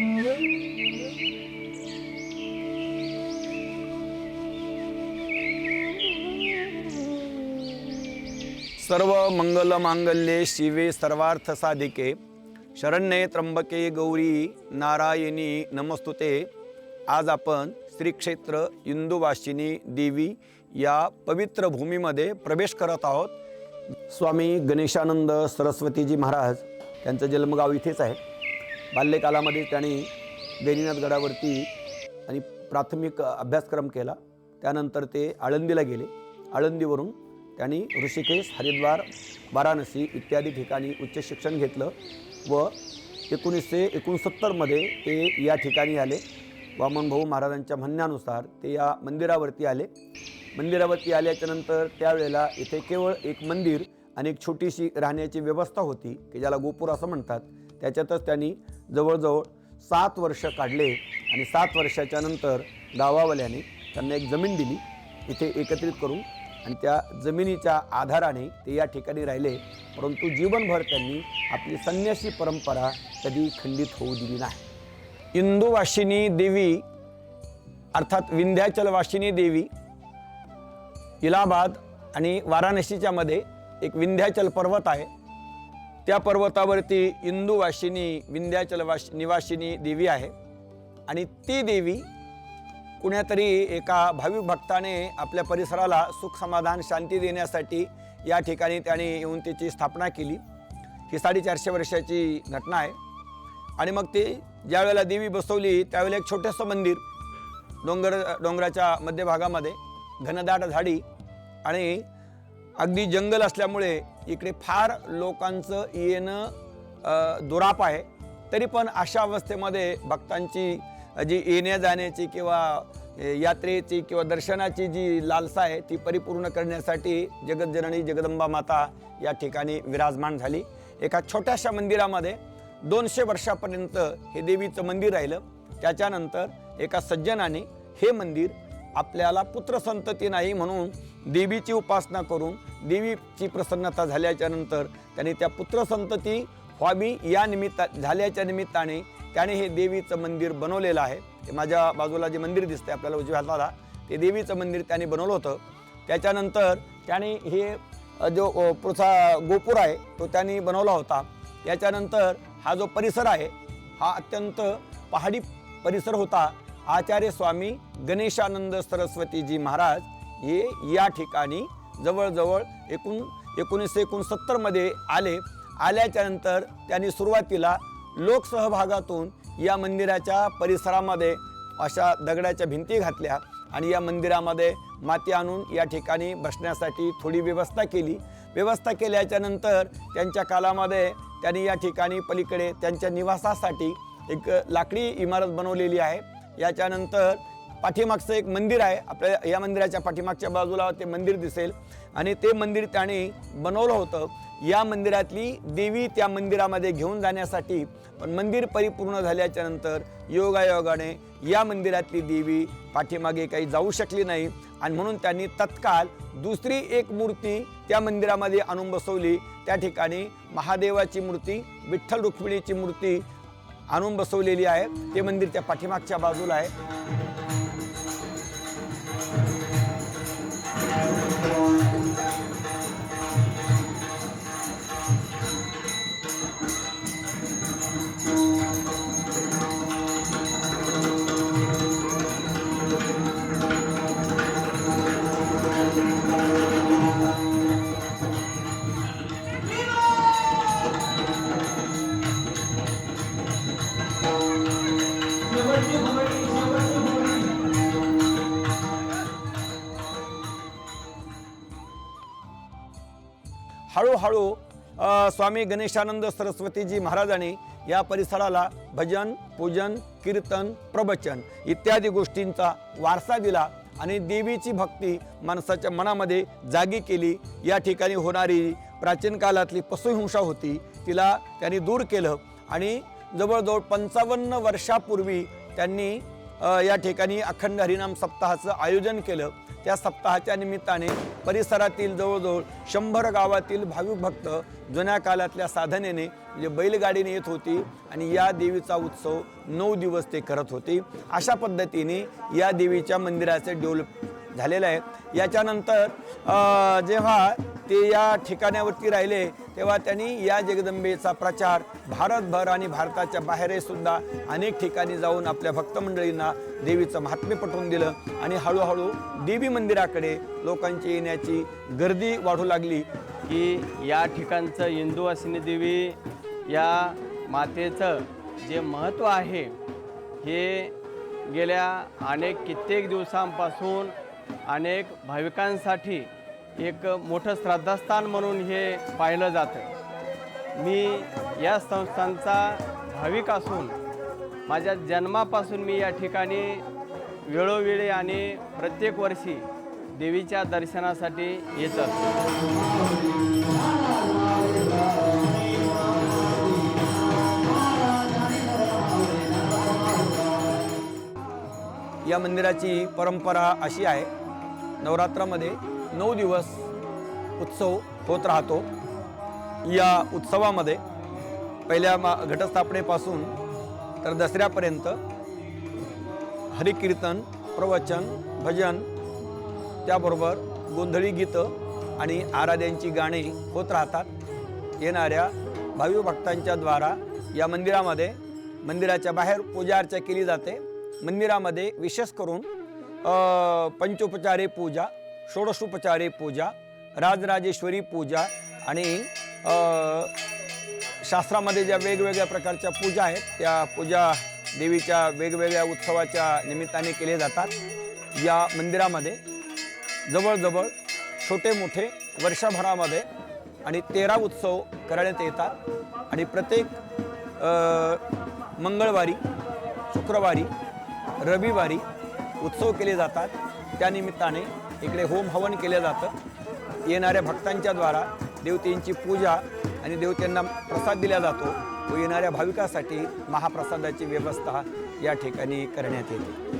सर्व मंगल मांगल्ये शिवे सर्वार्थ साधिके. शरण्ये त्र्यंबके गौरी नारायणी नमस्तुते. आज आपण श्री क्षेत्र देवी या पवित्र भूमीमध्ये प्रवेश करत आहोत. स्वामी गणेशानंद सरस्वतीजी महाराज त्यांचं जन्मगाव इथेच आहे. बाल्यकालामध्ये त्यांनी गैरीनाथ गडावरती आणि प्राथमिक अभ्यासक्रम केला. त्यानंतर ते आळंदीला गेले. आळंदीवरून त्यांनी ऋषिकेश हरिद्वार वाराणसी इत्यादी ठिकाणी उच्च शिक्षण घेतलं व एकोणीसशे एकोणसत्तरमध्ये ते या ठिकाणी आले. वामनभाऊ महाराजांच्या म्हणण्यानुसार ते या मंदिरावरती आले. मंदिरावरती आल्याच्यानंतर त्यावेळेला इथे केवळ एक मंदिर आणि एक छोटीशी राहण्याची व्यवस्था होती की ज्याला गोपूर असं म्हणतात. त्याच्यातच त्यांनी जवळजवळ सात वर्ष काढले आणि सात वर्षाच्या नंतर गावावाल्याने त्यांना एक जमीन दिली इथे एकत्रित करून आणि त्या जमिनीच्या आधाराने ते या ठिकाणी राहिले. परंतु जीवनभर त्यांनी आपली संन्यासी परंपरा कधी खंडित होऊ दिली नाही. इंदुवाशिनी देवी अर्थात विंध्याचलवाशिनी देवी इलाहाबाद आणि वाराणसीच्यामध्ये एक विंध्याचल पर्वत आहे. त्या पर्वतावरती इंदुवासिनी विंध्याचलवास निवासिनी देवी आहे. आणि ती देवी कुण्यातरी एका भाविक भक्ताने आपल्या परिसराला सुख समाधान शांती देण्यासाठी या ठिकाणी त्याने येऊन तिची स्थापना केली. ही साडेचारशे वर्षाची घटना आहे. आणि मग ती ज्यावेळेला देवी बसवली त्यावेळेला एक छोटंसं मंदिर डोंगर डोंगराच्या मध्यभागामध्ये घनदाट झाडी आणि अगदी जंगल असल्यामुळे इकडे फार लोकांचं येणं दुराप आहे. तरी पण अशा अवस्थेमध्ये भक्तांची जी येण्या जाण्याची किंवा यात्रेची किंवा दर्शनाची जी लालसा आहे ती परिपूर्ण करण्यासाठी जगतजननी जगदंबा माता या ठिकाणी विराजमान झाली. एका छोट्याशा मंदिरामध्ये दोनशे वर्षापर्यंत हे देवीचं मंदिर राहिलं. त्याच्यानंतर एका सज्जनाने हे मंदिर आपल्याला पुत्रसंतती नाही म्हणून देवीची उपासना करून देवीची प्रसन्नता झाल्याच्यानंतर त्याने त्या पुत्रसंतती व्हावी या निमित्ता झाल्याच्या निमित्ताने त्याने हे देवीचं मंदिर बनवलेलं आहे. ते माझ्या बाजूला जे मंदिर दिसते आपल्याला उजव्या हाताला ते देवीचं मंदिर त्याने बनवलं होतं. त्याच्यानंतर त्याने हे जो पुढचा गोपूर आहे तो त्याने बनवला होता. त्याच्यानंतर हा जो परिसर आहे हा अत्यंत पहाडी परिसर होता. आचार्य स्वामी गणेशानंद सरस्वतीजी महाराज हे या ठिकाणी जवळजवळ एकूण एकोणीसशे एकोणसत्तरमध्ये आले. आल्याच्यानंतर त्यांनी सुरुवातीला लोकसहभागातून या मंदिराच्या परिसरामध्ये अशा दगडाच्या भिंती घातल्या आणि या मंदिरामध्ये माती आणून या ठिकाणी बसण्यासाठी थोडी व्यवस्था केली. व्यवस्था केल्याच्यानंतर त्यांच्या कालामध्ये त्यांनी या ठिकाणी पलीकडे त्यांच्या निवासासाठी एक लाकडी इमारत बनवलेली आहे. याच्यानंतर पाठीमागचं एक मंदिर आहे. आपल्या या मंदिराच्या पाठीमागच्या बाजूला ते मंदिर दिसेल. आणि ते मंदिर त्याने बनवलं होतं. या मंदिरातली देवी त्या मंदिरामध्ये घेऊन जाण्यासाठी पण मंदिर परिपूर्ण झाल्याच्यानंतर योगायोगाने या मंदिरातली देवी पाठीमागे काही जाऊ शकली नाही. आणि म्हणून त्यांनी तत्काळ दुसरी एक मूर्ती त्या मंदिरामध्ये आणून बसवली. त्या ठिकाणी महादेवाची मूर्ती विठ्ठल रुक्मिणीची मूर्ती आणून बसवलेली आहे. ते मंदिर त्या पाठीमागच्या बाजूला आहे. स्वामी गणेशानंद सरस्वतीजी महाराजांनी या परिसराला भजन पूजन कीर्तन प्रवचन इत्यादी गोष्टींचा वारसा दिला आणि देवीची भक्ती माणसाच्या मनामध्ये जागी केली. या ठिकाणी होणारी प्राचीन काळातली पशुहिंसा होती. तिला त्यांनी दूर केलं आणि जवळजवळ पंचावन्न वर्षापूर्वी त्यांनी या ठिकाणी अखंड हरिनाम सप्ताहाचं आयोजन केलं. त्या सप्ताहाच्या निमित्ताने परिसरातील जवळजवळ शंभर गावातील भाविक भक्त जुन्या काळातल्या साधनेने म्हणजे बैलगाडीने येत होती आणि या देवीचा उत्सव नऊ दिवस ते करत होते. अशा पद्धतीने या देवीच्या मंदिराचे डेव्हलप झालेलं आहे. याच्यानंतर जेव्हा ते या ठिकाणावरती राहिले तेव्हा त्यांनी या जगदंबेचा प्रचार भारतभर आणि भारताच्या बाहेरही सुद्धा अनेक ठिकाणी जाऊन आपल्या भक्तमंडळींना देवीचं महात्म्य पटवून दिलं आणि हळूहळू देवी मंदिराकडे लोकांची येण्याची गर्दी वाढू लागली. की या ठिकाणचं इंदुवासिनी देवी या मातेचं जे महत्त्व आहे हे गेल्या अनेक कित्येक दिवसांपासून अनेक भाविकांसाठी एक मोठं श्रद्धास्थान म्हणून हे पाहिलं जातं. मी या संस्थांचा भाविक असून माझ्या जन्मापासून मी या ठिकाणी वेळोवेळी आणि प्रत्येक वर्षी देवीच्या दर्शनासाठी येत असतो. या मंदिराची परंपरा अशी आहे नवरात्रामध्ये नऊ दिवस उत्सव होत राहतो. या उत्सवामध्ये पहिल्या मा घटस्थापनेपासून तर दसऱ्यापर्यंत हरिकीर्तन प्रवचन भजन त्याबरोबर गोंधळी गीतं आणि आराध्यांची गाणी होत राहतात. येणाऱ्या भावी भक्तांच्या द्वारा या मंदिरामध्ये मंदिराच्या बाहेर पूजा अर्चा केली जाते. मंदिरामध्ये विशेष करून पंचोपचारे पूजा षोडशोपचारे पूजा राजराजेश्वरी पूजा आणि शास्त्रामध्ये ज्या वेगवेगळ्या प्रकारच्या पूजा आहेत त्या पूजा देवीच्या वेगवेगळ्या उत्सवाच्या निमित्ताने केले जातात. या मंदिरामध्ये जवळजवळ छोटे मोठे वर्षभरामध्ये आणि तेरा उत्सव करण्यात येतात आणि प्रत्येक मंगळवारी शुक्रवारी रविवारी उत्सव केले जातात. त्यानिमित्ताने इकडे होम हवन केलं जातं. येणाऱ्या भक्तांच्या द्वारा देवतेंची पूजा आणि देवतेंना प्रसाद दिला जातो व येणाऱ्या भाविकासाठी महाप्रसादाची व्यवस्था या ठिकाणी करण्यात येते.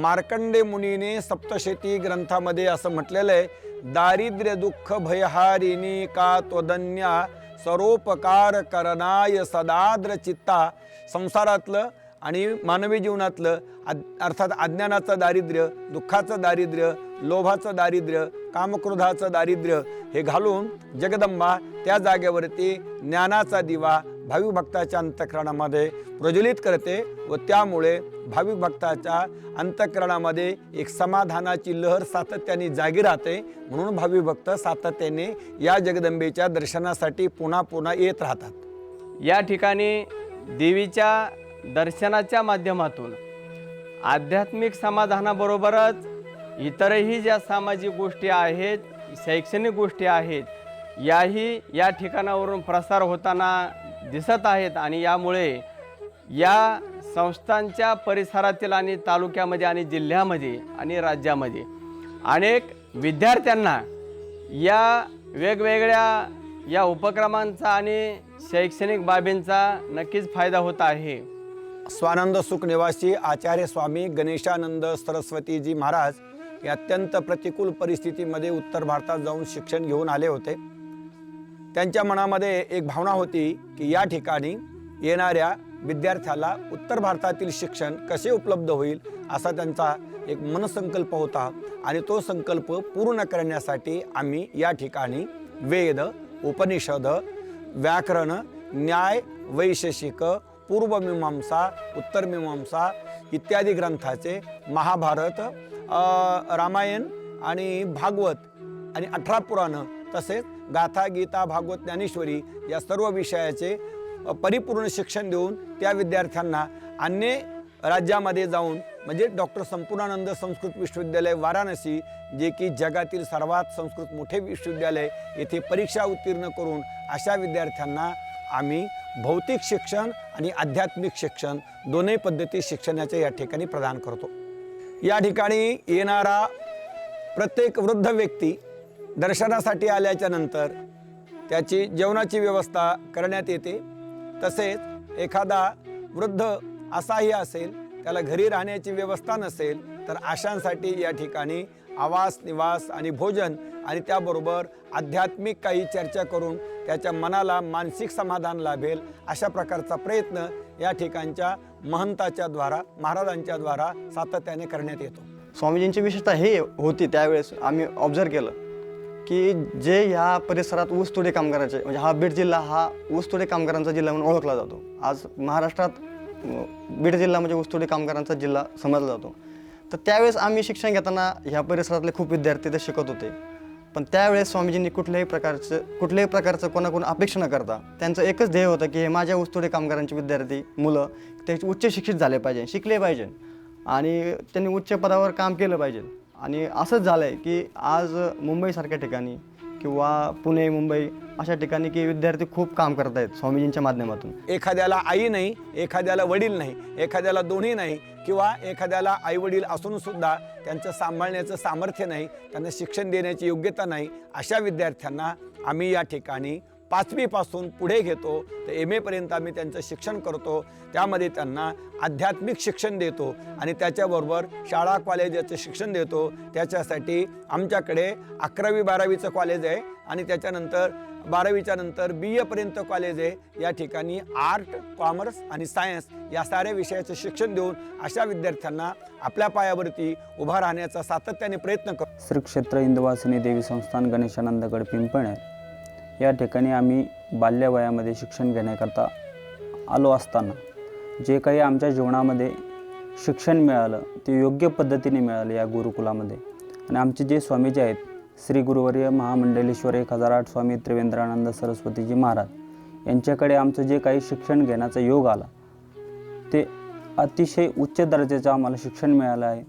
मार्कंडे मुनीने सप्तशेती ग्रंथामध्ये असं म्हटलेलं आहे दारिद्र्य दुःख भयहारिणी का त्वदन्या सरोपकार करणाय सदाद्र चित्ता. संसारातलं आणि मानवी जीवनातलं अद अर्थात अज्ञानाचं दारिद्र्य दुःखाचं दारिद्र्य लोभाचं दारिद्र्य कामक्रोधाचं दारिद्र्य हे घालून जगदंबा त्या जागेवरती ज्ञानाचा दिवा भाविक भक्ताच्या अंतःकरणामध्ये प्रज्वलित करते व त्यामुळे भाविक भक्ताच्या अंतःकरणामध्ये एक समाधानाची लहर सातत्याने जागी राहते. म्हणून भाविक भक्त सातत्याने या जगदंबेच्या दर्शनासाठी पुन्हा पुन्हा येत राहतात. या ठिकाणी देवीच्या दर्शनाच्या माध्यमातून. आध्यात्मिक समाधानाबरोबरच इतरही ज्या सामाजिक गोष्टी आहेत शैक्षणिक गोष्टी आहेत याही या ठिकाणावरून प्रसार होताना दिसत आहेत आणि यामुळे या संस्थांच्या परिसरातील आणि तालुक्यामध्ये आणि जिल्ह्यामध्ये आणि राज्यामध्ये अनेक विद्यार्थ्यांना या वेगवेगळ्या या उपक्रमांचा आणि शैक्षणिक बाबींचा नक्कीच फायदा होत आहे. स्वानंद सुख निवासी आचार्य स्वामी गणेशानंद सरस्वतीजी महाराज हे अत्यंत प्रतिकूल परिस्थितीमध्ये उत्तर भारतात जाऊन शिक्षण घेऊन आले होते. त्यांच्या मनामध्ये एक भावना होती की या ठिकाणी येणाऱ्या विद्यार्थ्याला उत्तर भारतातील शिक्षण कसे उपलब्ध होईल असा त्यांचा एक मनसंकल्प होता आणि तो संकल्प पूर्ण करण्यासाठी आम्ही या ठिकाणी वेद उपनिषद व्याकरण न्याय वैशेषिक पूर्वमीमांसा उत्तरमीमांसा इत्यादी ग्रंथाचे महाभारत रामायण आणि भागवत आणि अठरा पुराणं तसेच गाथा गीता भागवत ज्ञानेश्वरी या सर्व विषयाचे परिपूर्ण शिक्षण देऊन त्या विद्यार्थ्यांना अन्य राज्यामध्ये जाऊन म्हणजे डॉक्टर संपूर्णानंद संस्कृत विश्वविद्यालय वाराणसी जे की जगातील सर्वात संस्कृत मोठे विश्वविद्यालय येथे परीक्षा उत्तीर्ण करून अशा विद्यार्थ्यांना आम्ही भौतिक शिक्षण आणि आध्यात्मिक शिक्षण दोन्ही पद्धती शिक्षणाचे या ठिकाणी प्रदान करतो. या ठिकाणी येणारा प्रत्येक वृद्ध व्यक्ती दर्शनासाठी आल्याच्यानंतर त्याची जेवणाची व्यवस्था करण्यात येते. तसेच एखादा वृद्ध असाही असेल त्याला घरी राहण्याची व्यवस्था नसेल तर अशांसाठी या ठिकाणी आवास निवास आणि भोजन आणि त्याबरोबर आध्यात्मिक काही चर्चा करून त्याच्या मनाला मानसिक समाधान लाभेल अशा प्रकारचा प्रयत्न या ठिकाणच्या महंताच्या द्वारा महाराजांच्या द्वारा सातत्याने करण्यात येतो. स्वामीजींची विशेषता हे होती त्यावेळेस आम्ही ऑब्झर्व केलं की जे ह्या परिसरात ऊसतोडे कामगारांचे म्हणजे हा बीड जिल्हा हा ऊसतोडे कामगारांचा जिल्हा म्हणून ओळखला जातो. आज महाराष्ट्रात बीड जिल्हा म्हणजे ऊसतोडे कामगारांचा जिल्हा समजला जातो. तर त्यावेळेस आम्ही शिक्षण घेताना ह्या परिसरातले खूप विद्यार्थी ते शिकत होते. पण त्यावेळेस स्वामीजींनी कुठल्याही प्रकारचं कुठल्याही प्रकारचं कोणाकडून अपेक्षा न करता त्यांचं एकच ध्येय होतं की हे माझ्या ऊसतोडे कामगारांचे विद्यार्थी मुलं ते उच्च शिक्षित झाले पाहिजे शिकले पाहिजे. आणि त्यांनी उच्च पदावर काम केलं पाहिजे. आणि असंच झालं आहे की आज मुंबईसारख्या ठिकाणी किंवा पुणे मुंबई अशा ठिकाणी की विद्यार्थी खूप काम करत आहेत स्वामीजींच्या माध्यमातून. एखाद्याला आई नाही एखाद्याला वडील नाही एखाद्याला दोन्ही नाही किंवा एखाद्याला आई वडील असून सुद्धा त्यांचं सांभाळण्याचं सामर्थ्य नाही त्यांना शिक्षण देण्याची योग्यता नाही अशा विद्यार्थ्यांना आम्ही या ठिकाणी पाचवीपासून पुढे घेतो तर एम एपर्यंत आम्ही त्यांचं शिक्षण करतो. त्यामध्ये त्यांना आध्यात्मिक शिक्षण देतो आणि त्याच्याबरोबर शाळा कॉलेजाचं शिक्षण देतो. त्याच्यासाठी आमच्याकडे अकरावी बारावीचं कॉलेज आहे आणि त्याच्यानंतर बारावीच्या नंतर बी एपर्यंत कॉलेज आहे. या ठिकाणी आर्ट कॉमर्स आणि सायन्स या साऱ्या विषयाचं शिक्षण देऊन अशा विद्यार्थ्यांना आपल्या पायावरती उभा राहण्याचा सातत्याने प्रयत्न कर श्री क्षेत्र इंदवासिनी देवी संस्थान गणेशानंदगड पिंपळनेर. या ठिकाणी आम्ही बाल्यवयामध्ये शिक्षण घेण्याकरता आलो असताना जे काही आमच्या जीवनामध्ये शिक्षण मिळालं ते योग्य पद्धतीने मिळालं या गुरुकुलामध्ये. आणि आमचे जे स्वामीजी आहेत श्री गुरुवर्य महामंडलेश्वर एक हजार आठ स्वामी त्रिवेंद्रानंद सरस्वतीजी महाराज यांच्याकडे आमचं जे काही शिक्षण घेण्याचा योग आला ते अतिशय उच्च दर्जाचं आम्हाला शिक्षण मिळालं आहे.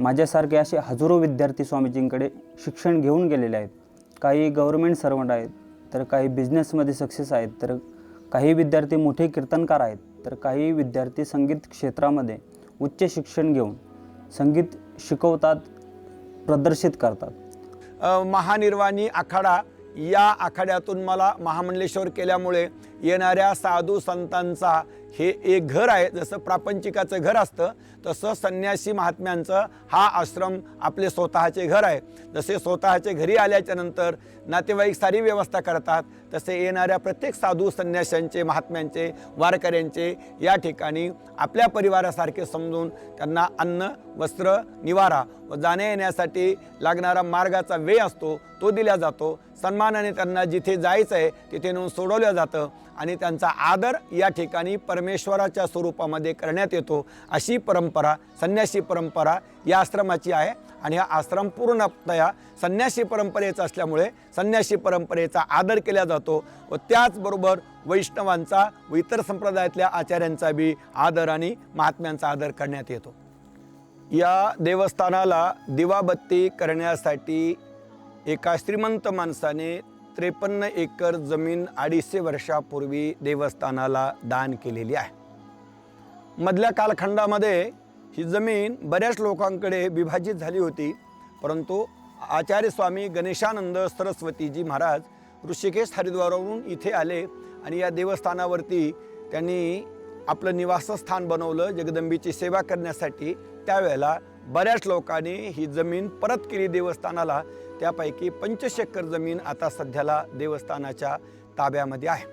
माझ्यासारखे असे हजारो विद्यार्थी स्वामीजींकडे शिक्षण घेऊन गेलेले आहेत. काही गव्हर्मेंट सर्वंट आहेत तर काही बिझनेसमध्ये सक्सेस आहेत तर काही विद्यार्थी मोठे कीर्तनकार आहेत तर काही विद्यार्थी संगीत क्षेत्रामध्ये उच्च शिक्षण घेऊन संगीत शिकवतात प्रदर्शित करतात. महानिर्वाणी आखाडा या आखाड्यातून मला महामंडलेश्वर केल्यामुळे येणाऱ्या साधू संतांचा हे एक घर आहे जसं प्रापंचिकाचं घर असतं तसं संन्यासी महात्म्यांचं हा आश्रम आपले स्वतःचे घर आहे. जसे स्वतःचे घरी आल्याच्यानंतर नातेवाईक सारी व्यवस्था करतात तसे येणाऱ्या प्रत्येक साधू संन्याशांचे महात्म्यांचे वारकऱ्यांचे या ठिकाणी आपल्या परिवारासारखे समजून त्यांना अन्न वस्त्र निवारा व जाण्या येण्यासाठी लागणारा मार्गाचा वे असतो तो दिला जातो. सन्मानाने त्यांना जिथे जायचं आहे तिथे नेऊन सोडवलं जातं आणि त्यांचा आदर या ठिकाणी परमेश्वराच्या स्वरूपामध्ये करण्यात येतो. अशी परंपरा संन्यासी परंपरा या आश्रमाची आहे आणि हा आश्रम पूर्णतया संन्यासी परंपरेचा असल्यामुळे संन्यासी परंपरेचा आदर केला जातो व त्याचबरोबर वैष्णवांचा व इतर संप्रदायातल्या आचार्यांचा बी आदर आणि महात्म्यांचा आदर करण्यात येतो. या देवस्थानाला दिवाबत्ती करण्यासाठी एका श्रीमंत माणसाने त्रेपन्न एकर जमीन अडीचशे वर्षापूर्वी देवस्थानाला दान केलेली आहे. मधल्या कालखंडामध्ये ही जमीन बऱ्याच लोकांकडे विभाजित झाली होती परंतु आचार्य स्वामी गणेशानंद सरस्वतीजी महाराज ऋषिकेश हरिद्वारावरून इथे आले आणि या देवस्थानावरती त्यांनी आपलं निवासस्थान बनवलं जगदंबीची सेवा करण्यासाठी. त्यावेळेला बऱ्याच लोकांनी ही जमीन परत केली देवस्थानाला. त्यापैकी पंचशेकर जमीन आता सध्याला देवस्थानाच्या ताब्यामध्ये आहे.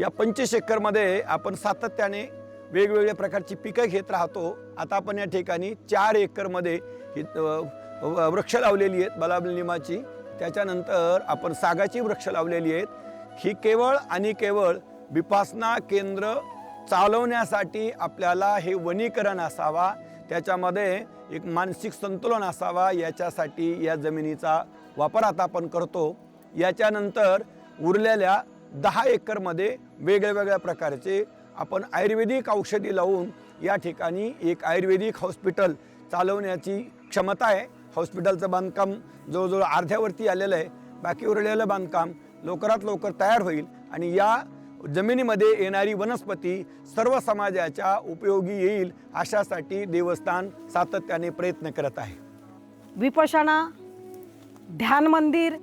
या पंचशेकरमध्ये आपण सातत्याने वेगवेगळ्या प्रकारची पिकं घेत राहतो. आता आपण या ठिकाणी चार एकरमध्ये ही व- वृक्ष लावलेली आहेत बलाबलिमाची. त्याच्यानंतर आपण सागाची वृक्ष लावलेली आहेत. ही केवळ आणि केवळ विपासना केंद्र चालवण्यासाठी आपल्याला हे वनीकरण असावा. त्याच्यामध्ये एक मानसिक संतुलन असावा याच्यासाठी या जमिनीचा वापर आता आपण करतो. याच्यानंतर उरलेल्या दहा एकरमध्ये वेगळ्या वेगळ्या प्रकारचे आपण आयुर्वेदिक औषधी लावून या ठिकाणी एक आयुर्वेदिक हॉस्पिटल चालवण्याची क्षमता आहे. हॉस्पिटलचं बांधकाम जवळजवळ अर्ध्यावरती आलेलं आहे. बाकी उरलेलं बांधकाम लवकरात लवकर तयार होईल आणि या जमिनीमध्ये येणारी वनस्पती सर्व समाजाच्या उपयोगी येईल अशासाठी देवस्थान सातत्याने प्रयत्न करत आहे. विपशना ध्यान मंदिर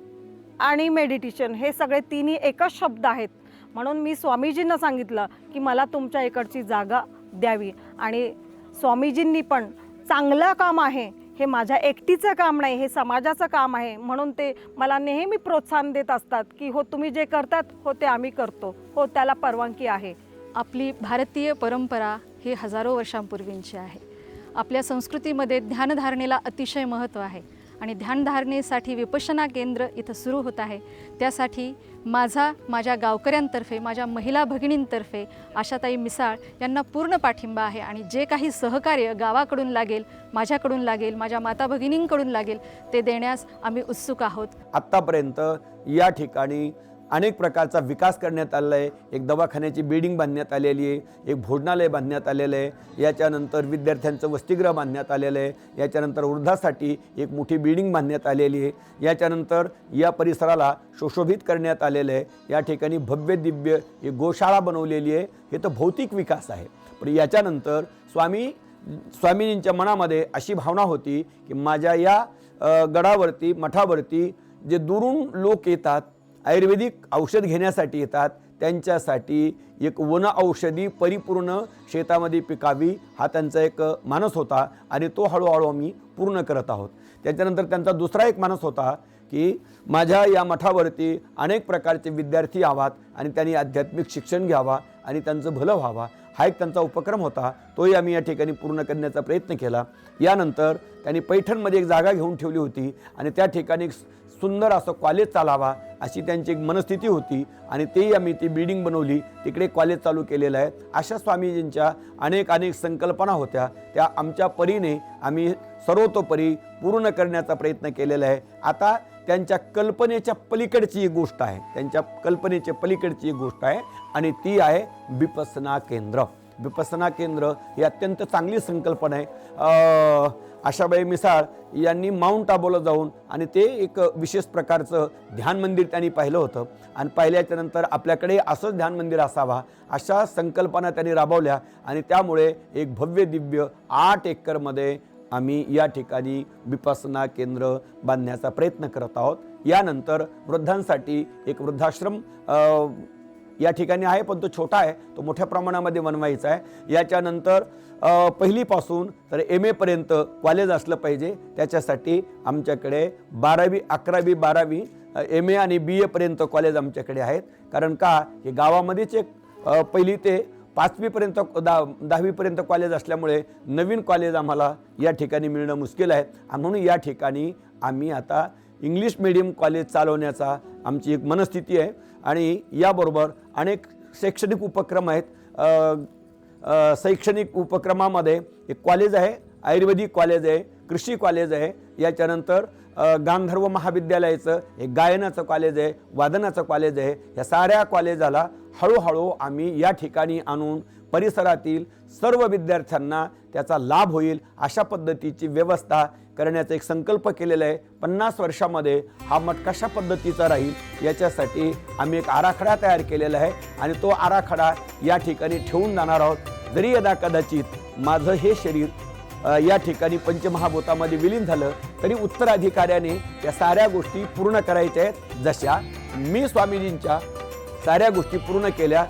आणि मेडिटेशन हे सगळे तिन्ही एकच शब्द आहेत. म्हणून मी स्वामीजींना सांगितलं की मला तुमच्या इकडची जागा द्यावी. आणि स्वामीजींनी पण चांगलं काम आहे हे माझ्या एकटीचं काम नाही हे समाजाचं काम आहे. म्हणून ते मला नेहमी प्रोत्साहन देत असतात की हो तुम्ही जे करतात हो ते आम्ही करतो. हो त्याला परवानगी आहे. आपली भारतीय परंपरा ही हजारो वर्षांपूर्वींची आहे. आपल्या संस्कृतीमध्ये ध्यानधारणेला अतिशय महत्त्व आहे. आणि ध्यानधारणेसाठी विपशना केंद्र इथं सुरू होत आहे. त्यासाठी माझा माझ्या गावकऱ्यांतर्फे माझ्या महिला भगिनींतर्फे आशाताई मिसाळ यांना पूर्ण पाठिंबा आहे आणि जे काही सहकार्य गावाकडून लागेल माझ्याकडून लागेल माझ्या माता भगिनींकडून लागेल ते देण्यास आम्ही उत्सुक आहोत. आत्तापर्यंत या ठिकाणी अनेक प्रकारचा विकास करण्यात आलेला आहे. एक दवाखान्याची बिल्डिंग बांधण्यात आलेली आहे. एक भोजनालय बांधण्यात आलेलं आहे. याच्यानंतर विद्यार्थ्यांचं वसतिगृह बांधण्यात आलेलं आहे. याच्यानंतर वृद्धासाठी एक मोठी बिल्डिंग बांधण्यात आलेली आहे. याच्यानंतर या परिसराला सुशोभित करण्यात आलेलं आहे. या ठिकाणी भव्य दिव्य एक गोशाळा बनवलेली आहे. हे तर भौतिक विकास आहे. पण याच्यानंतर स्वामी स्वामीजींच्या मनामध्ये अशी भावना होती की माझ्या या गडावरती मठावरती जे दुरून लोक येतात आयुर्वेदिक औषध घेण्यासाठी येतात. त्यांच्यासाठी एक वन औषधी परिपूर्ण शेतामध्ये पिकावी हा त्यांचा एक मानस होता आणि तो हळूहळू आम्ही पूर्ण करत आहोत. त्याच्यानंतर त्यांचा दुसरा एक मानस होता की माझ्या या मठावरती अनेक प्रकारचे विद्यार्थी यावात आणि त्यांनी आध्यात्मिक शिक्षण घ्यावा आणि त्यांचं भलं व्हावा. हा एक त्यांचा उपक्रम होता. तोही आम्ही या ठिकाणी पूर्ण करण्याचा प्रयत्न केला. यानंतर त्यांनी पैठणमध्ये एक जागा घेऊन ठेवली होती आणि त्या ठिकाणी एक सुंदर असं कॉलेज चालावा अशी त्यांची एक मनस्थिती होती आणि तेही आम्ही ती बिल्डिंग बनवली. तिकडे कॉलेज चालू केलेलं आहे. अशा स्वामीजींच्या अनेक अनेक संकल्पना होत्या. त्या आमच्या परीने आम्ही सर्वतोपरी पूर्ण करण्याचा प्रयत्न केलेला आहे. आता त्यांच्या कल्पनेच्या पलीकडची एक गोष्ट आहे. त्यांच्या कल्पनेच्या पलीकडची एक गोष्ट आहे आणि ती आहे विपसना केंद्र. विपसना केंद्र ही अत्यंत चांगली संकल्पना आहे. आशाबाई मिसाळ यांनी माउंट आबोला जाऊन आणि ते एक विशेष प्रकारचं ध्यान मंदिर त्यांनी पाहिलं होतं. आणि पाहिल्याच्यानंतर आपल्याकडे असंच ध्यान मंदिर असावा अशा संकल्पना त्यांनी राबवल्या आणि त्यामुळे एक भव्य दिव्य आठ एकरमध्ये आम्ही या ठिकाणी विपसना केंद्र बांधण्याचा प्रयत्न करत आहोत. यानंतर वृद्धांसाठी एक वृद्धाश्रम या ठिकाणी आहे पण तो छोटा आहे. तो मोठ्या प्रमाणामध्ये बनवायचा आहे. याच्यानंतर पहिलीपासून तर एम एपर्यंत कॉलेज असलं पाहिजे. त्याच्यासाठी आमच्याकडे बारावी अकरावी बारावी एम ए आणि बी एपर्यंत कॉलेज आमच्याकडे आहेत. कारण का हे गावामध्येच एक पहिली ते पाचवीपर्यंत दहा दहावीपर्यंत कॉलेज असल्यामुळे नवीन कॉलेज आम्हाला या ठिकाणी मिळणं मुश्किल आहे. म्हणून या ठिकाणी आम्ही आता इंग्लिश मिडियम कॉलेज चालवण्याचा आमची एक मनस्थिती आहे. आणि याबरोबर अनेक शैक्षणिक उपक्रम आहेत. शैक्षणिक उपक्रमामध्ये एक कॉलेज आहे आयुर्वेदिक कॉलेज आहे कृषी कॉलेज आहे. याच्यानंतर गांधर्व महाविद्यालयाचं हे गायनाचं कॉलेज आहे वादनाचं कॉलेज आहे. या साऱ्या कॉलेजाला हळूहळू आम्ही या ठिकाणी आणून परिसरातील सर्व विद्यार्थ्यांना त्याचा लाभ होईल. अशा पद्धतीची व्यवस्था करण्याचा एक संकल्प केलेला आहे. पन्नास वर्षामध्ये हा मठ कशा पद्धतीचा राहील याच्यासाठी आम्ही एक आराखडा तयार केलेला आहे आणि तो आराखडा या ठिकाणी ठेवून जाणार आहोत. जरी यदा कदाचित माझं हे शरीर या ठिकाणी पंचमहाभूतामध्ये विलीन झालं तरी उत्तराधिकाऱ्याने या साऱ्या गोष्टी पूर्ण करायच्या आहेत. जशा मी स्वामीजींच्या साऱ्या गोष्टी पूर्ण केल्या